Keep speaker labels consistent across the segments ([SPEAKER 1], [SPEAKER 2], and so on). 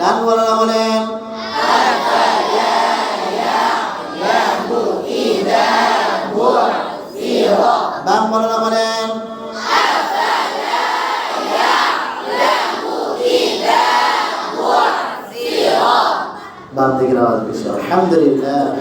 [SPEAKER 1] ডান বলারা বলেন বলারা বলেন বাম দিকের আওয়াজ বেশি আলহামদুলিল্লাহ।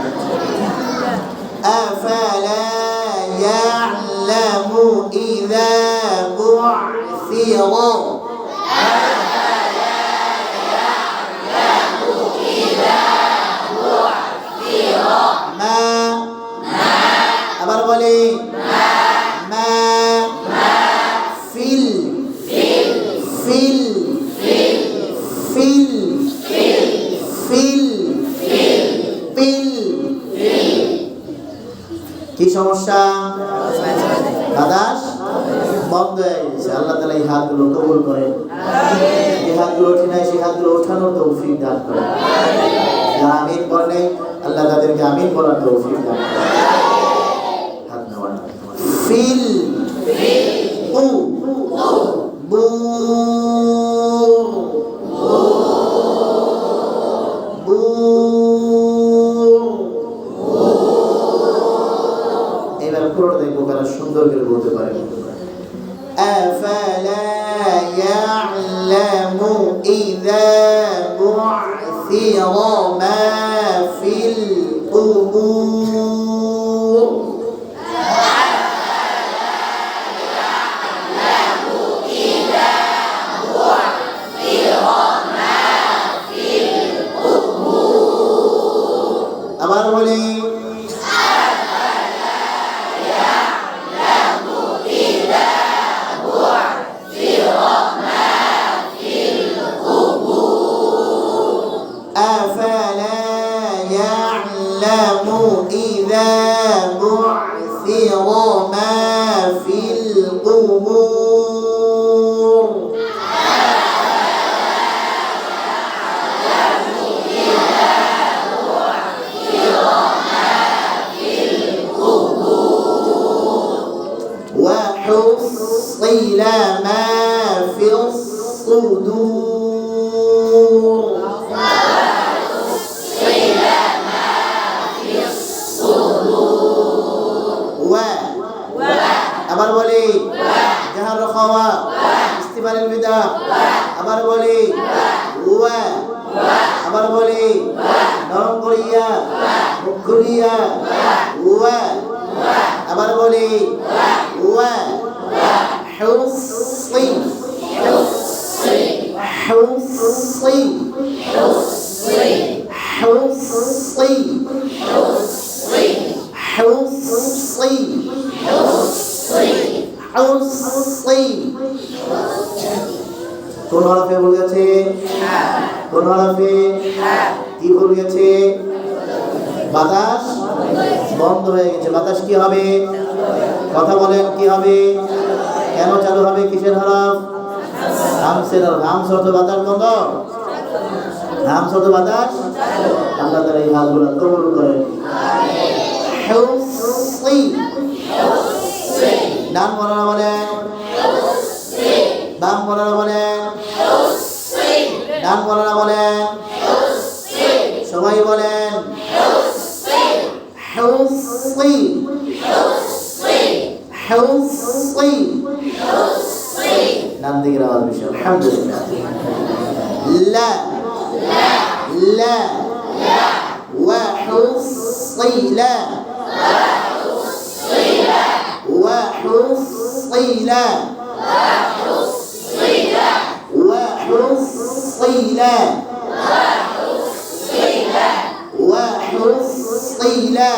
[SPEAKER 1] بعثر أفلا يعلم إذا بعثر ما বলি ওয়া আবার বলি নরম করিয়া মুখ খুলিয়া ওয়া আবার বলি ওয়া হুসি হুসি হুসি হুসি حصي حصي কোন হরফে ভুল গেছে কোন হরফে? হ্যাঁ। কি ভুল গেছে বাতাস? বন্ধ হয়ে গেছে। বাতাস কি হবে? কথা বলেন কি হবে? কেন চালু হবে কিসের হরফ? হামসের হামস অর্থ বাতাস বন্ধ? হামস অর্থ বাতাস? আল্লাহ তারা এই হালগুলো কবুল করেন। ডান বলারা বলে বাম বলারা বলে ডান বলারা বলেন সবাই বলেন حصي حصي ডান দিকের আওয়াজ বেশি আলহামদুলিল্লাহ লা লা وحصي لا وحصل وحصل وحصل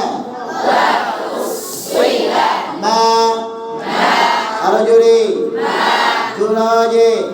[SPEAKER 1] ما أرجلي جراجي ما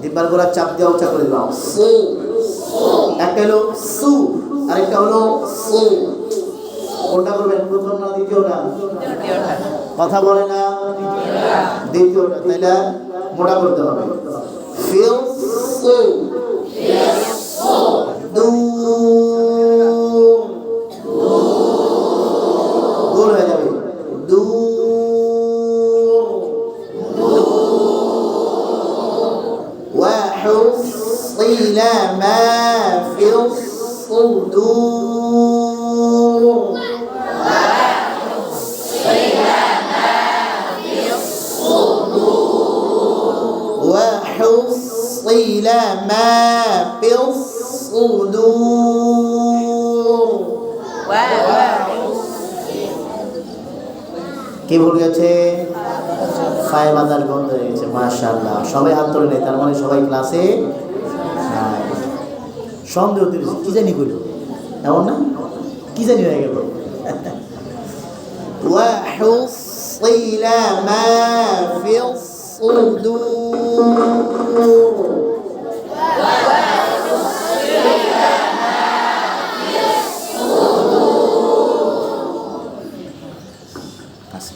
[SPEAKER 1] সু গোড়া চাপ দিয়ে উঁচা করে দিলাম। একটা হলো সু, আরেকটা হলো সু। কোনটা করবেন? প্রথম না দ্বিতীয়টা? কথা বলে না দ্বিতীয়টা, তাইলে মোটা করতে হবে। ফিল সু। وحصل ما في الصدور কি ভুল গেছে ফায় বাজার বন্ধ হয়ে গেছে মাশাআল্লাহ সবাই হাত তোলে নেই তার মানে সবাই ক্লাসে নাই। সন্দেহ তুই কি জানি কইল এমন না কি জানি হয়ে গেল وحصل ما في الصدور আছে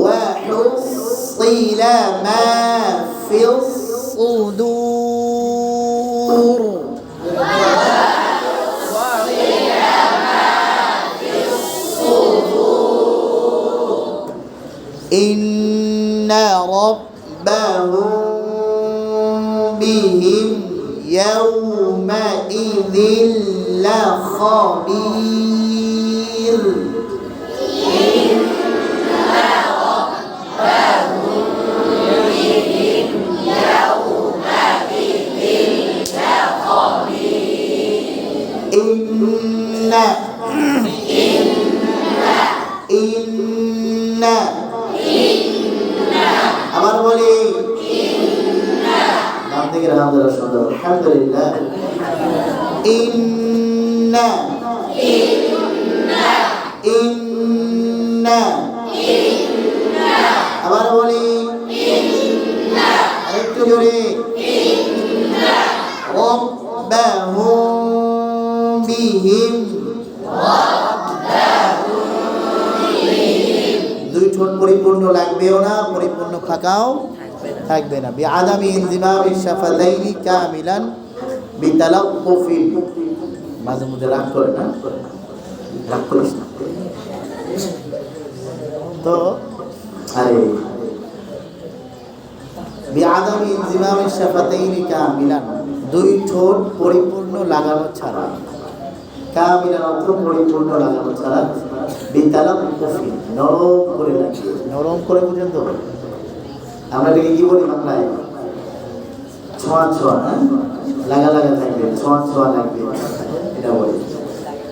[SPEAKER 1] وحصل ما في الصدور لخبير إن إن আবার বলি নাম থেকে আলহামদুলিল্লাহ সুন্দর আলহামদুলিল্লাহ ইন্না। ইন্না। আবার বলি। আরেকটু জোরে। রব্বাহুম বিহিম। দুই ঠোঁট পরিপূর্ণ লাগবেও না, পরিপূর্ণ থাকাও থাকবে না। বি আদামি ইনজিমামি শাফাতাইনি কামিলান বিতালাক্কুফি মাঝে মধ্যে রাগ করে না? রাগ করিস না? তো আরে বি আদামি ইনজিমামি শাফাতাইনি কামিলান দুই ঠোঁট পরিপূর্ণ লাগানো ছাড়া। কামিলান অর্থ পরিপূর্ণ লাগানো ছাড়া বিতালাম কফি নরম করে লাগে নরম করে বুঝেন তো। আমরা এটাকে কি বলি বাংলায়? ছোঁয়া ছোঁয়া হ্যাঁ? লাগা লাগা থাকবে ছোঁয়া ছোঁয়া লাগবে।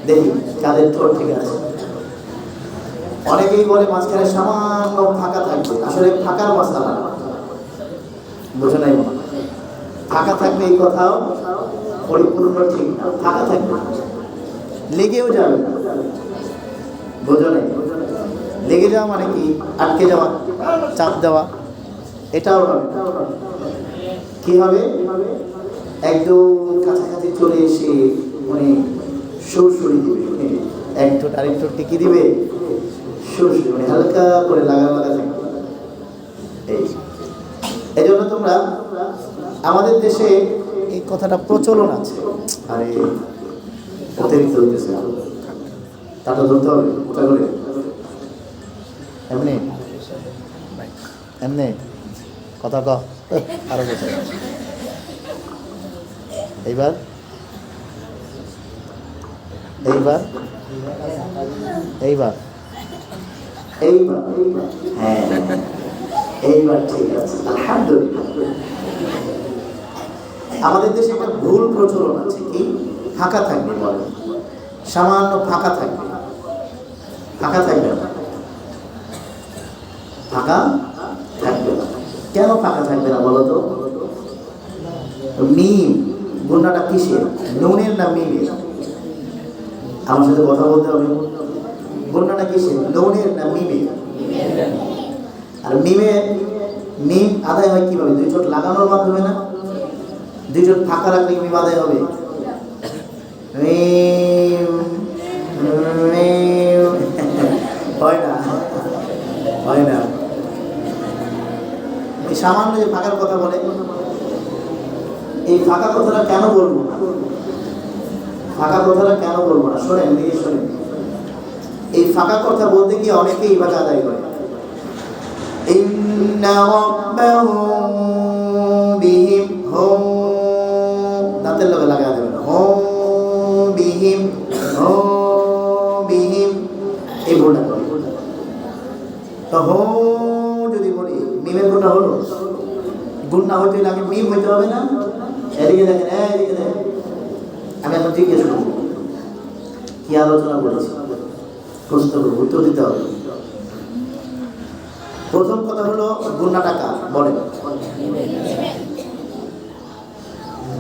[SPEAKER 1] দেখি কাদের ঠোঁট ঠিক আছে। অনেকেই বলে মাঝখানে সামান্য ফাঁকা থাকবে। আসলে ফাঁকার মশলা বুঝে নাই ফাঁকা থাকবে এই কথাও পরিপূর্ণ ঠিক না। ফাঁকা থাকবে। লেগেও যাবে। বোঝো নাই? লেগে যাওয়া মানে কি? আটকে যাওয়া, চাপ দেওয়া। এটাও হবে। কি হবে? একদম কাছাকাছি চলে এসে মানে সুরসুরি দিবে? মানে হালকা করে এই এই। জন্য তোমরা, আমাদের দেশে এই কথাটা প্রচলন আছে। আরে অতিরিক্ত এমনি? এমনি? কথা আরও বসে। এইবার? এইবার এইবার এইবার হ্যাঁ এইবার ঠিক আছে আলহামদুলিল্লাহ। আমাদের দেশে একটা ভুল প্রচলন আছে কি? ফাঁকা থাকবে বলে। সামান্য ফাঁকা থাকবে। ফাঁকা থাকবে না। ফাঁকা থাকবে না। কেন ফাঁকা থাকবে না বলো তো? মিম গুণাটা কিসের? নুনের না মিমের? আমার সাথে কথা বলতে হবে। বন্যাটা কিসে লোনের না মিমে আর মিমে, মিম আদায় হয় কীভাবে? দুই চোট লাগানোর মাধ্যমে না? দুই চোট ফাঁকা রাখলে মিম আদায় হবে। হয় না। হয় না। এই সামান্য যে ফাঁকার কথা বলে, এই ফাঁকা কথাটা কেন বলব না? ফাঁকা কথাটা কেন বলব না? শোনেন দিকে শোনেন। এই ফাঁকা কথা বলতে গিয়ে অনেকেই ইবাদত আদায় করে। দাঁতের লোকে লাগা দেবেন হোম, বিহিম হোম, বিহিম, এই ভুলটা করে। তো হোম যদি বলি, মিমের গুণটা হলো? গুণটা হইতে লাগে, মিম হইতে হবে না? এদিকে দেখেন হ্যাঁ এদিকে দেখেন। আমি এখন জিজ্ঞেস করব কি আলোচনা করেছি? প্রশ্ন করব, উত্তর দিতে হবে। প্রথম কথা হলো গুন্না টাকা, বলেন।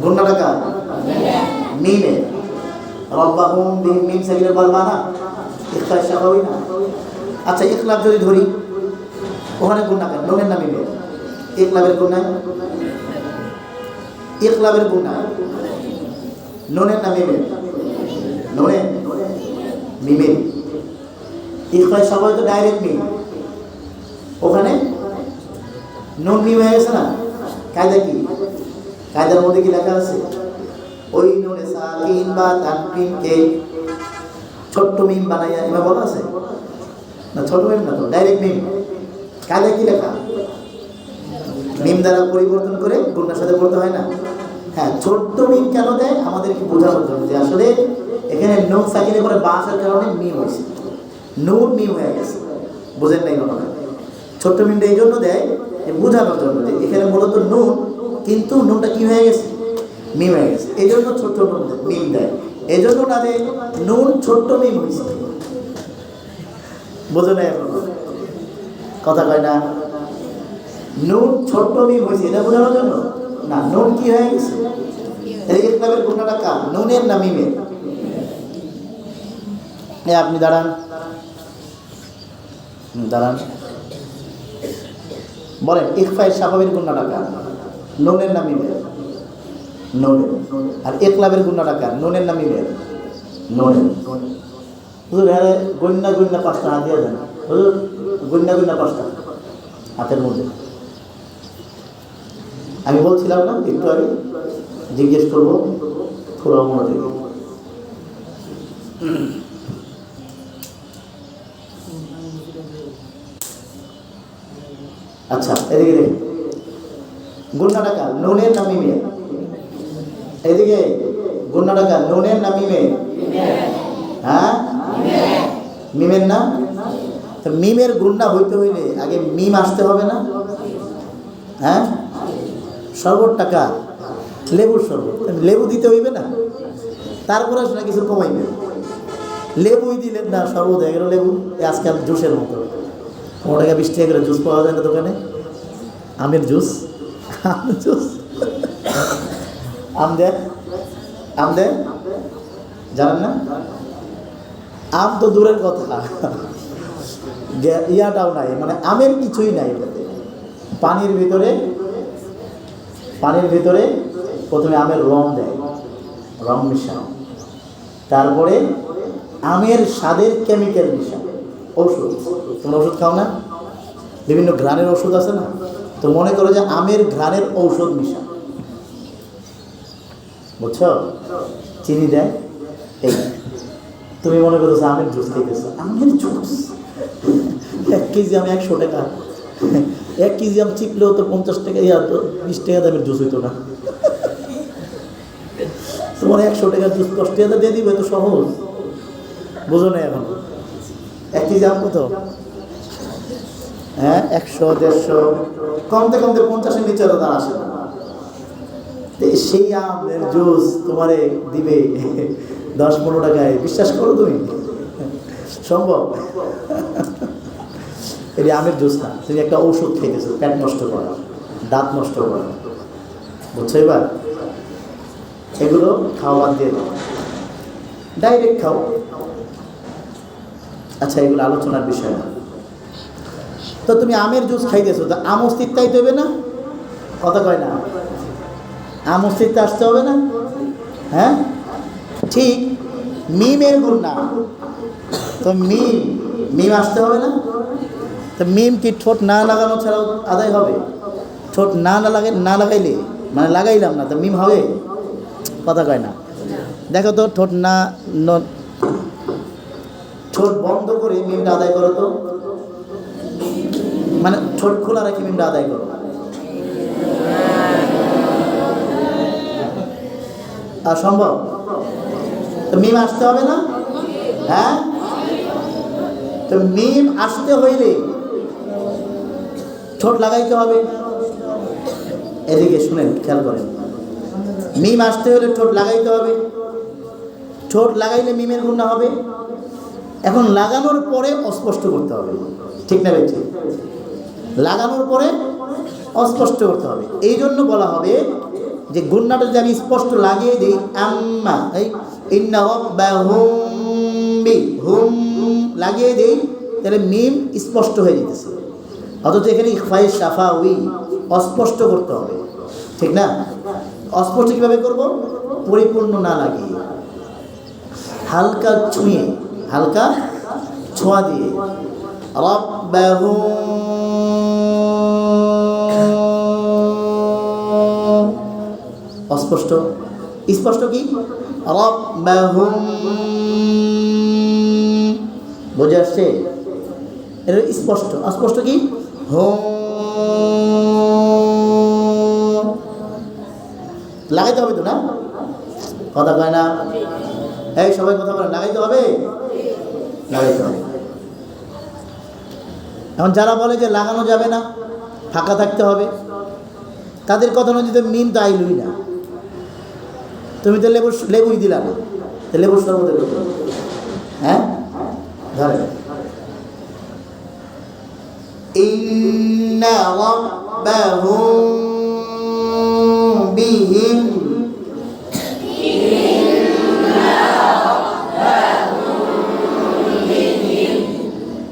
[SPEAKER 1] গুন্না টাকা? মিমে। রব্বাহুম বিহিম মিম সাবিলের বলবা না ইখলাস স্বাভাবিক না? আচ্ছা ইখলাস যদি ধরি, ওখানে গুন্না কেন? লোনের না মিমে ইখলাবের গুন্না ইখলাবের গুন্না নুনের না মিমে নুনে মিমে ইখলাস স্বাভাবিক তো ডাইরেক্ট মিম ওখানে নুন মিম হয়ে গেছে না কায়দা কি কায়দার মধ্যে কি লেখা আছে ওই নুনে সাকিন বা তানকিনকে ছোট্ট মিম বানাইয়া এবার বলা আছে না ছোট মিম না তো ডাইরেক্ট মিম কায়দা কি লেখা মিম দ্বারা পরিবর্তন করে গুণার সাথে পড়তে হয় না। হ্যাঁ ছোট্ট মিম কেন দেয়? আমাদেরকে বোঝানোর জন্য যে আসলে এখানে নুন সাকিনে করে বাঁশের কারণে মিম হয়েছে। নুন মিম হয়ে গেছে। বুঝেন নাই হয় ছোট্ট মিমটা এই জন্য দেয় যে বোঝানোর জন্য যে এখানে মূলত নুন কিন্তু নুনটা কি হয়ে গেছে? মিম হয়ে গেছে। এই জন্য ছোট্ট নুন দেয়, মিম দেয়। এই জন্য না যে নুন ছোট্ট মিম হয়েছে। বোঝো না এখন? কথা কয় না? নুন ছোট্ট মিম হয়েছে এটা বোঝানোর জন্য? না, নুন কি হয়ে গেছে? এই ইসলামের গুণাটা কার? নুনের না মিমের? আপনি দাঁড়ান। দাঁড়ান। বলেন, ইকফায়ের স্বাভাবিক গুণাটা কার? নুনের না মিমের? নুনের। আর একলাবের গুণাটা কার? নুনের না মিমের? নুনের। হুজুর হ্যাঁ গন্যা গন্যা পাঁচটা হাত দিয়ে দেন। হুজুর গন্যা গন্যা পাঁচটা হাতের মধ্যে। আমি বলছিলাম না একটু আগে জিজ্ঞেস করব আচ্ছা এদিকে দেখুন। গুন্না টাকা নুনের না মিমে এদিকে গুন্না টাকা নুনের না মিমে হ্যাঁ? মিমের না তো মিমের গুন্না হইতে হইলে আগে মিম আসতে হবে না? হ্যাঁ? শরবত টাকা লেবুর শরবত। লেবু দিতে হইবে না? তারপরে সেটা কিছু কমাইবে। লেবুই দিলেন না, শরবত গেল লেবু। আজকাল জুসের মতো। পনেরো টাকা, বিশ টাকা করে জুস পাওয়া যায় না দোকানে। আমের জুস। আমের জুস। আম দেন আম দেন জানেন না? আম তো দূরের কথা। ইয়াটাও নাই। মানে আমের কিছুই নাই পানির ভিতরে পানির ভিতরে প্রথমে আমের রং দেয়, রং মিশানো। তারপরে আমের স্বাদের কেমিক্যাল মিশানো, ঔষধ। তোমরা ওষুধ খাও না? বিভিন্ন ঘ্রাণের ওষুধ আছে না? তো মনে করো যে আমের ঘ্রাণের ঔষধ মিশা বুঝছ? চিনি দেয়। এই, তুমি মনে করছ আমের জুস খেতেছো আমের জুস? এক কেজি আমি একশো টাকা। এক কেজি আম চিপলেও তো পঞ্চাশ টাকা ইয়া, তো বিশ টাকা দামের জুস হইতো না। তোমার একশো টাকার জুস দশ টাকা দিয়ে দিবে তো সহজ। বোঝো না এখন। এক কেজি আম কত? হ্যাঁ একশো, দেড়শো। কমতে কমতে পঞ্চাশের নিচে তো তার আসে সেই আমের জুস তোমারে দিবে দশ পনেরো টাকায়। বিশ্বাস করো তুমি? সম্ভব? এটি আমের জুস না, তুমি একটা ওষুধ খেতেছো পেট নষ্ট করা, দাঁত নষ্ট করা। বুঝছ এবার? এগুলো খাওয়া বাদ দিয়ে দাও। ডাইরেক্ট খাও। আচ্ছা এগুলো আলোচনার বিষয় না। তো তুমি আমের জুস খাইতেছো, তো আম অস্তিত্বাই দেবে না? কথা কয় না। আম অস্তিত্বে আসতে হবে না? হ্যাঁ? ঠিক, মিমের গুণ না। তো মিম মিম আসতে হবে না? তো মিম কি ঠোঁট না লাগানো ছাড়াও আদায় হবে? ঠোঁট না না লাগাই না লাগাইলে? মানে লাগাইলাম না, তো মিম হবে? কথা কয় না। দেখো তো, ঠোঁট না ঠোঁট বন্ধ করে মিমটা আদায় করো তো। মানে ঠোঁট খোলা রেখে মিমটা আদায় করো। আর সম্ভব? তো মিম আসতে হবে না? হ্যাঁ? তো মিম আসতে হইলে ঠোঁট লাগাইতে হবে। এদিকে শুনেন, খেয়াল করেন। মিম আসতে হলে ঠোঁট লাগাইতে হবে। ঠোঁট লাগাইলে মিমের গুণা হবে। এখন লাগানোর পরে অস্পষ্ট করতে হবে। ঠিক না বেঠিক? লাগানোর পরে অস্পষ্ট করতে হবে। এই জন্য বলা হবে যে গুন্নাটা যদি আমি স্পষ্ট লাগিয়ে দিই, আম্মা, এই ইন্না রাব্বাহুম বি, হুম, লাগিয়ে দিই, তাহলে মিম স্পষ্ট হয়ে যেতেছে। অথচ এখানে ইফাই সাফা উই অস্পষ্ট করতে হবে। ঠিক না? অস্পষ্ট কীভাবে করব? পরিপূর্ণ না লাগিয়ে। হালকা ছুঁয়ে, হালকা ছোঁয়া দিয়ে। অস্পষ্ট। স্পষ্ট কি? বুঝে আসছে এটা স্পষ্ট। অস্পষ্ট কি? লাগাইতে হবে তো না? কথা কয় না? এই, সবাই কথা বলে লাগাইতে হবে? লাগাইতে হবে। এখন যারা বলে যে লাগানো যাবে না, ফাঁকা থাকতে হবে, তাদের কথা অনুযায়ী তো মিম তো আইলুই না। তুমি তো লেবু লেবুই দিলা না। লেবুর সর্বতে হ্যাঁ? ধরে إن ربهم بهم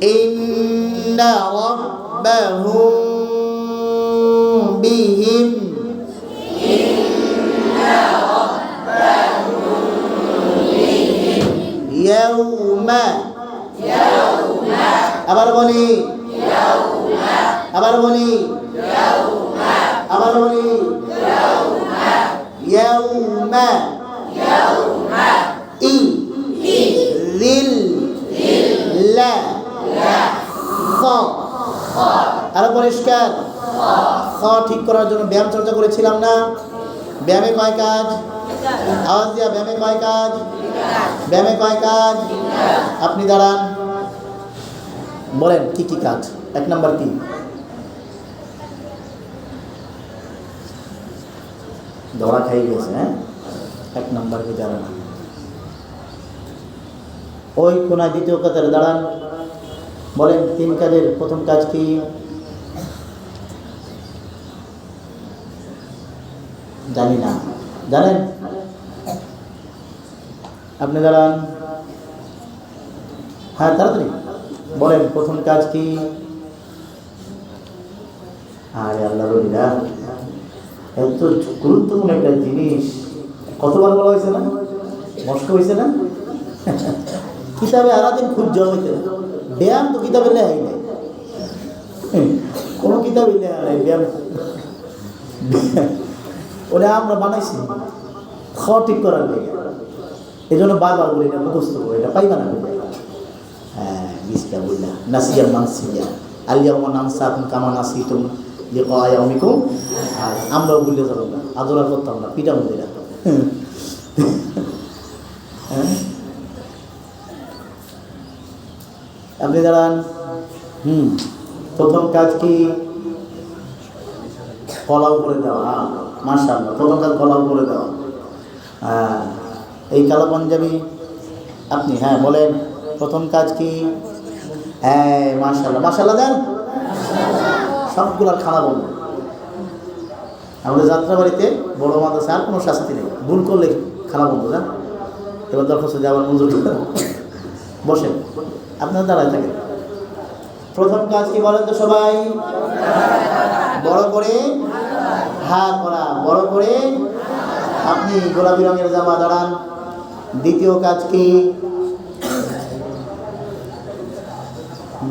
[SPEAKER 1] إن ربهم بهم يوم يوم أبر بني يوم আবার বলি আবার বলি আরও পরিষ্কার, খ ঠিক করার জন্য ব্যায়াম চর্চা করেছিলাম না? ব্যায়ামে কয় কাজ? আওয়াজ দিয়া, ব্যায়ামে কয় কাজ? ব্যায়ামে কয় কাজ? আপনি দাঁড়ান। বলেন, কি কি কাজ? এক নাম্বার কি দৌড়া খাই গেছে হ্যাঁ এক নাম্বার কি দাঁড়ান ওই কোনায় দ্বিতীয় কাতারে দাঁড়ান বলেন তিন কাজের প্রথম কাজ কি জানি না জানেন আপনি দাঁড়ান হ্যাঁ তাড়াতাড়ি বলেন প্রথম কাজ কি আরে আল্লাহ রবিরা এত গুরুত্বপূর্ণ একটা জিনিস। কতবার বলা হয়েছে না? মস্ক হয়েছে না? কিতাবে আরাদিন খুব জমা হইতে না ব্যায়াম তো কিতাবে লেহাই নাই। কোনো কিতাবে লেখা নাই ব্যায়াম ওটা আমরা বানাইছি। খ ঠিক করার লেগে। এই জন্য বারবার বলি এটা মুখস্থ করে। এটা পাইবা না। হ্যাঁ বিশটা বললা নাসিয়া মানসিয়া। আলিয়াউমা নামসাকুম কামা নাসিতুম লিকা ইয়াউমিকুম আর আমরাও ভুলে যাব না আদরা করতাম না পিটা মন্দিরা হ্যাঁ? আপনি দাঁড়ান। হুম প্রথম কাজ কি? কলা উপরে দেওয়া হ্যাঁ প্রথম কাজ কলা উপরে দেওয়া। হ্যাঁ এই কালো পাঞ্জাবি আপনি হ্যাঁ বলেন প্রথম কাজ কি? হ্যাঁ মার্শাল্লাহ মার্শাল্লাহ দেন। সবগুলার খানা বলব আমাদের যাত্রাবাড়িতে বড় মাদ্রাসা আর কোনো শাস্তি নেই। ভুল করলে খানা বন্ধ যান এবার দরখাস্ত যাওয়ার মঞ্জুর বসেন। আপনার দাঁড়ায় থাকেন। প্রথম কাজ কি বলেন তো সবাই? বড় করে হা করা। বড় করে আপনি গোলাপি রঙের জামা দাঁড়ান। দ্বিতীয় কাজ কি?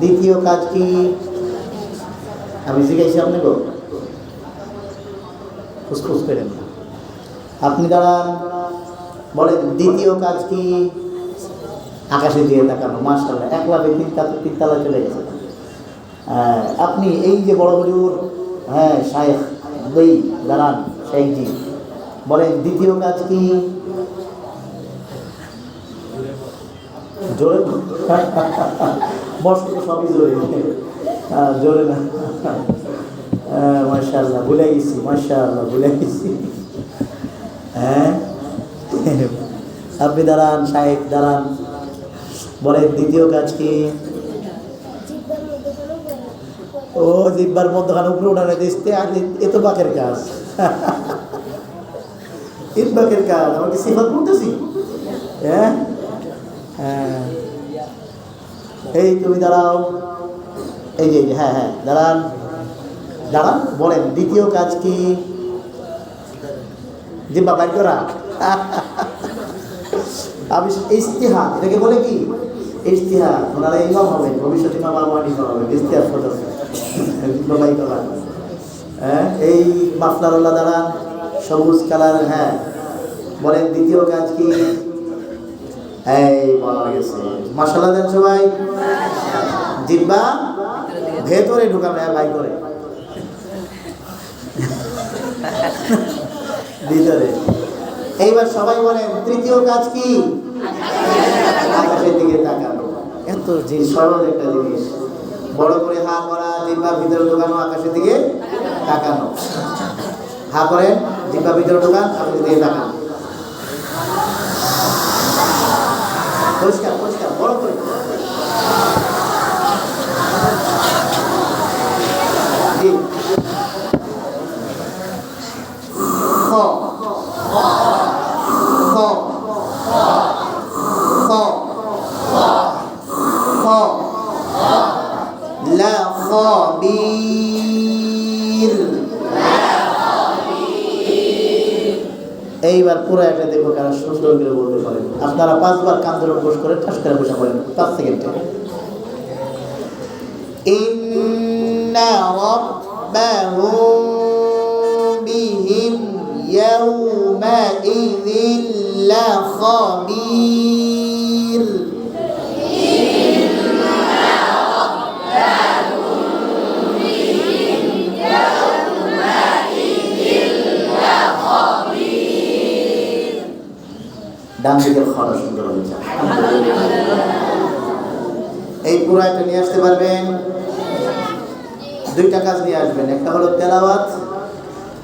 [SPEAKER 1] দ্বিতীয় কাজ কি? আমি শিখাইছি আপনাকে। ফুসফুস করেন আপনি দাঁড়ান বলেন দ্বিতীয় কাজ কি? আকাশে দিয়ে তাকানো মার্শাল্লাহ একলা তিন তালা তিন তালা চলে গেছে। আহ, আপনি এই যে বড় বড়ুর হ্যাঁ শায়েখ বই দাঁড়ান শাইখজি বলেন দ্বিতীয় কাজ কি? জোরে মস্ত তো সবই জোরে। জোরে না। মার্শাল্লাহ ভুলে গেছি মার্শাল্লাহ ভুলে গেছি। হ্যাঁ? আপনি দাঁড়ান শাহেক দাঁড়ান। বলেন, দ্বিতীয় কাজ কি? ও, জিব্বার মধ্যখানে উপরে উঠানে দিচ্ছে আর এ তো বাকের কাজ। এর বাকের কাজ আমাকে সিফাত করতেছি? হ্যাঁ? হ্যাঁ। এই তুমি দাঁড়াও। এই যে হ্যাঁ হ্যাঁ দাঁড়ান। দাঁড়ান, বলেন, দ্বিতীয় কাজ কি? জিব্বা বাইর করা। আমি ইস্তিহার এটাকে বলে কি? ইস্তিহার ওনারা ইমাম হবে ভবিষ্যৎ ইমাম আলমানি হবে ইস্তিহার করা। হ্যাঁ এই মাফলারওয়ালা দ্বারা সবুজ কালার হ্যাঁ। বলেন, দ্বিতীয় কাজ কি? এই, বলা গেছে। মশলা দেন সবাই। জিব্বা ভেতরে হ্যাঁ বাই করে। ভিতরে। এইবার সবাই বলেন তৃতীয় কাজ কি? আকাশের দিকে তাকানো। এত যে সরল একটা জিনিস। বড় করে হা করা জিম্বা ভিতরে ঢোকানো আকাশের দিকে তাকানো। হা করে জিম্বা ভিতরে ঢোকান আকাশের দিকে তাকানো পরিষ্কার পরিষ্কার বড় করে জি খ খ খ খ লা খবির এইবার পুরো একটা দেখব কারা সুন্দর করে বলতে পারেন আপনারা পাঁচবার কান ধরে বস করে ঠাস করে বসে পড়েন। পাঁচ সেকেন্ডে। ইন্না রাব্বাহুম বিহিম ইয়াউমাইযিন লাখাবীর। ডান দিকের খরা এই পুরাটা নিয়ে আসতে পারবেন। দুইটা কাজ নিয়ে আসবেন। একটা হলো তেলাওয়াত।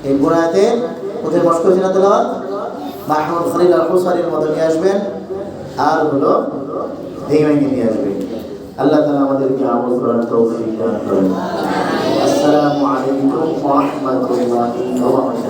[SPEAKER 1] এই পুরাতে কোথায় মস্ক ছিল তেলাওয়াত? মাহমুদ খলিল আল হুসারির মতো নিয়ে আসবেন। আর হলো ভেঙে নিয়ে আসবেন। আল্লাহ তাআলা আমাদেরকে আমল করার তৌফিক দান করেন। আসসালামু আলাইকুম ওয়া রাহমাতুল্লাহি ওয়া বারাকাতুহু।